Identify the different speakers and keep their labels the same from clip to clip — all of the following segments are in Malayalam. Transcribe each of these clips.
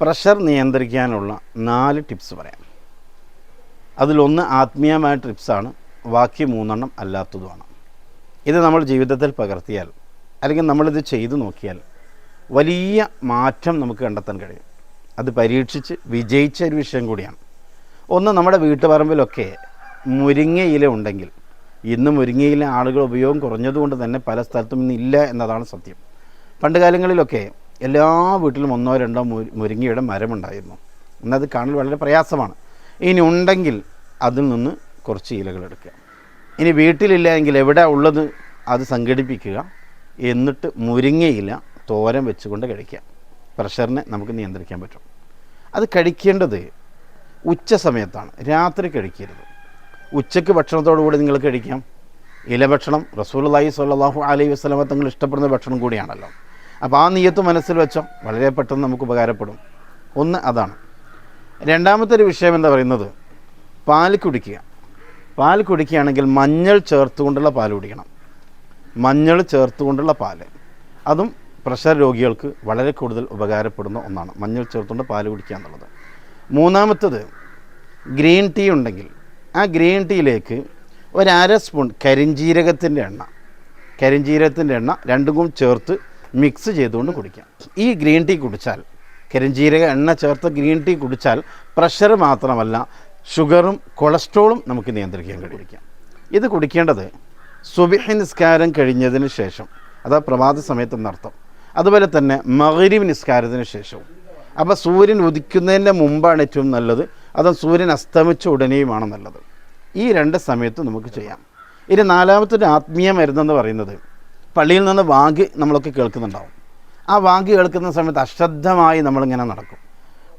Speaker 1: പ്രഷർ നിയന്ത്രിക്കാനുള്ള നാല് ടിപ്സ് പറയാം. അതിലൊന്ന് ആത്മീയമായ ടിപ്സാണ് ബാക്കി മൂന്നെണ്ണം അല്ലാത്തതുമാണ്. ഇത് നമ്മൾ ജീവിതത്തിൽ പകർത്തിയാൽ അല്ലെങ്കിൽ നമ്മളിത് ചെയ്തു നോക്കിയാൽ വലിയ മാറ്റം നമുക്ക് കണ്ടെത്താൻ കഴിയും. അത് പരീക്ഷിച്ച് വിജയിച്ച ഒരു വിഷയം കൂടിയാണ്. ഒന്ന് നമ്മുടെ വീട്ടുപറമ്പിലൊക്കെ മുരിങ്ങയില ഉണ്ടെങ്കിൽ ഇന്ന് മുരിങ്ങയിലെ ആളുകൾ ഉപയോഗം കുറഞ്ഞതുകൊണ്ട് തന്നെ പല സ്ഥലത്തും ഇന്ന് ഇല്ല എന്നതാണ് സത്യം. പണ്ട് കാലങ്ങളിലൊക്കെ എല്ലാ വീട്ടിലും ഒന്നോ രണ്ടോ മുരിങ്ങയുടെ മരമുണ്ടായിരുന്നു. എന്നത് കാണാൻ വളരെ പ്രയാസമാണ്. ഇനി ഉണ്ടെങ്കിൽ അതിൽ നിന്ന് കുറച്ച് ഇലകൾ എടുക്കുക. ഇനി വീട്ടിലില്ല എങ്കിൽ എവിടെ ഉള്ളത് അത് സംഘടിപ്പിക്കുക. എന്നിട്ട് മുരിങ്ങയില തോരൻ വെച്ചുകൊണ്ട് കഴിക്കുക. പ്രഷറിനെ നമുക്ക് നിയന്ത്രിക്കാൻ പറ്റും. അത് കഴിക്കേണ്ടത് ഉച്ച സമയത്താണ്. രാത്രി കഴിക്കരുത്. ഉച്ചയ്ക്ക് ഭക്ഷണത്തോടു കൂടി നിങ്ങൾ കഴിക്കാം. ഇല ഇലഭക്ഷണം റസൂലുള്ളാഹി സ്വല്ലല്ലാഹു അലൈഹി വസല്ലമ തങ്ങൾ ഇഷ്ടപ്പെടുന്ന ഭക്ഷണം കൂടിയാണല്ലോ. അപ്പോൾ ആ നീയത്ത് മനസ്സിൽ വെച്ചോ വളരെ പെട്ടെന്ന് നമുക്ക് ഉപകാരപ്പെടും. ഒന്ന് അതാണ്. രണ്ടാമത്തെ ഒരു വിഷയം എന്താ പറയുന്നത്? പാൽ കുടിക്കുക. പാൽ കുടിക്കുകയാണെങ്കിൽ മഞ്ഞൾ ചേർത്തുകൊണ്ടുള്ള പാൽ കുടിക്കണം. മഞ്ഞൾ ചേർത്തുകൊണ്ടുള്ള പാൽ അതും പ്രഷർ രോഗികൾക്ക് വളരെ കൂടുതൽ ഉപകാരപ്പെടുന്ന ഒന്നാണ്. മഞ്ഞൾ ചേർത്തുകൊണ്ട് പാൽ കുടിക്കുക എന്നുള്ളത്. മൂന്നാമത്തത് ഗ്രീൻ ടീ ഉണ്ടെങ്കിൽ ആ ഗ്രീൻ ടീയിലേക്ക് ഒരു അര സ്പൂൺ കരിഞ്ജീരകത്തിന്റെ എണ്ണ. കരിഞ്ജീരകത്തിന്റെ എണ്ണ രണ്ടും കൂടി ചേർത്ത് മിക്സ് ചെയ്തുകൊണ്ട് കുടിക്കാം. ഈ ഗ്രീൻ ടീ കുടിച്ചാൽ കരിഞ്ജീരക എണ്ണ ചേർത്ത് ഗ്രീൻ ടീ കുടിച്ചാൽ പ്രഷർ മാത്രമല്ല ഷുഗറും കൊളസ്ട്രോളും നമുക്ക് നിയന്ത്രിക്കാൻ കഴിയും. ഇത് കുടിക്കേണ്ടത് സുബിഹി നിസ്കാരം കഴിഞ്ഞതിന് ശേഷം അതാ പ്രഭാത സമയത്ത് എന്നർത്ഥം അതുപോലെ തന്നെ മഗ്രിബ് നിസ്കാരത്തിന് ശേഷവും. അപ്പോൾ സൂര്യൻ ഉദിക്കുന്നതിന്റെ മുമ്പാണ് ഏറ്റവും നല്ലത്. അതും സൂര്യൻ അസ്തമിച്ച ഉടനെയുമാണ് നല്ലത്. ഈ രണ്ട് സമയത്തും നമുക്ക് ചെയ്യാം. ഇനി നാലാമത്തെ ഒരു ആത്മീയ മരുന്നെന്ന് പറയുന്നത് പള്ളിയിൽ നിന്ന് വാങ്ക് നമ്മളൊക്കെ കേൾക്കുന്നുണ്ടാവും. ആ വാങ്ക് കേൾക്കുന്ന സമയത്ത് അശ്രദ്ധമായി നമ്മളിങ്ങനെ നടക്കും.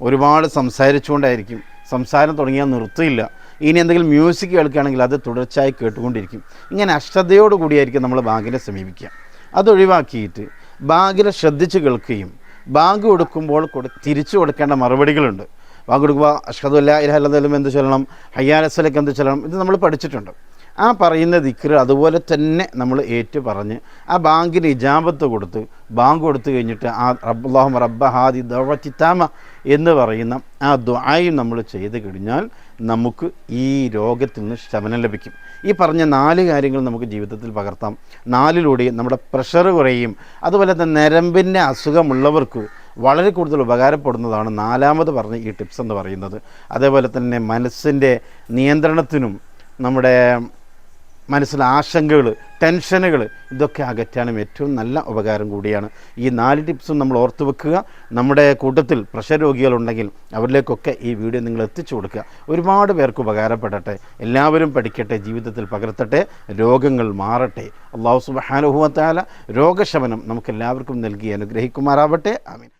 Speaker 1: ഒരുപാട് സംസാരിച്ചുകൊണ്ടായിരിക്കും. സംസാരം തുടങ്ങിയാൽ നിർത്തിയില്ല. ഇനി എന്തെങ്കിലും മ്യൂസിക് കേൾക്കുകയാണെങ്കിൽ അത് തുടർച്ചയായി കേട്ടുകൊണ്ടിരിക്കും. ഇങ്ങനെ അശ്രദ്ധയോടു കൂടിയായിരിക്കും നമ്മൾ ബാങ്കിനെ സമീപിക്കുക. അതൊഴിവാക്കിയിട്ട് ബാങ്കിനെ ശ്രദ്ധിച്ച് കേൾക്കുകയും ബാങ്ക് കൊടുക്കുമ്പോൾ കൊടു തിരിച്ചു കൊടുക്കേണ്ട മറുപടികളുണ്ട്. ബാങ്ക് കൊടുക്കുമ്പോൾ അഷ്ഹദു അല്ലാ ഇലാഹ ഇല്ലല്ലാഹ് എന്ത് ചൊല്ലണം? ഹയ്യാലസലക്ക് എന്ത് ചൊല്ലണം? ഇത് നമ്മൾ പഠിച്ചിട്ടുണ്ട്. ആ പറയുന്ന ദിക്ർ അതുപോലെ തന്നെ നമ്മൾ ഏറ്റു പറഞ്ഞ് ആ ബാങ്കിന് ഇജാബത്ത് കൊടുത്ത് ബാങ്ക് കൊടുത്തു കഴിഞ്ഞിട്ട് ആ റബ്ബുല്ലാഹും റബ്ബ ഹാദി ദവറ്റിത്താമ എന്ന് പറയുന്ന ആ ദ്വായും നമ്മൾ ചെയ്ത് കഴിഞ്ഞാൽ നമുക്ക് ഈ രോഗത്തിൽ നിന്ന് ശമനം ലഭിക്കും. ഈ പറഞ്ഞ നാല് കാര്യങ്ങൾ നമുക്ക് ജീവിതത്തിൽ പകർത്താം. നാലിലൂടെയും നമ്മുടെ പ്രഷർ കുറയും. അതുപോലെ തന്നെ നരമ്പിന്റെ അസുഖമുള്ളവർക്ക് വളരെ കൂടുതൽ ഉപകാരപ്പെടുന്നതാണ് നാലാമത് പറഞ്ഞ ഈ ടിപ്സ് എന്ന് പറയുന്നത്. അതേപോലെ തന്നെ മനസ്സിന്റെ നിയന്ത്രണത്തിനും നമ്മുടെ മനസ്സിലെ ആശങ്കകൾ ടെൻഷനുകൾ ഇതൊക്കെ അകറ്റാനും ഏറ്റവും നല്ല ഉപകാരം കൂടിയാണ്. ഈ നാല് ടിപ്സും നമ്മൾ ഓർത്തു വെക്കുക. നമ്മുടെ കൂട്ടത്തിൽ പ്രഷർ രോഗികളുണ്ടെങ്കിൽ അവരിലേക്കൊക്കെ ഈ വീഡിയോ നിങ്ങൾ എത്തിച്ചു കൊടുക്കുക. ഒരുപാട് പേർക്ക് ഉപകാരപ്പെടട്ടെ. എല്ലാവരും പഠിക്കട്ടെ ജീവിതത്തിൽ പകർത്തട്ടെ രോഗങ്ങൾ മാറട്ടെ. അള്ളാഹു സുബാനുഭവത്താല രോഗശമനം നമുക്കെല്ലാവർക്കും നൽകി അനുഗ്രഹിക്കുമാറാവട്ടെ. ആമീൻ.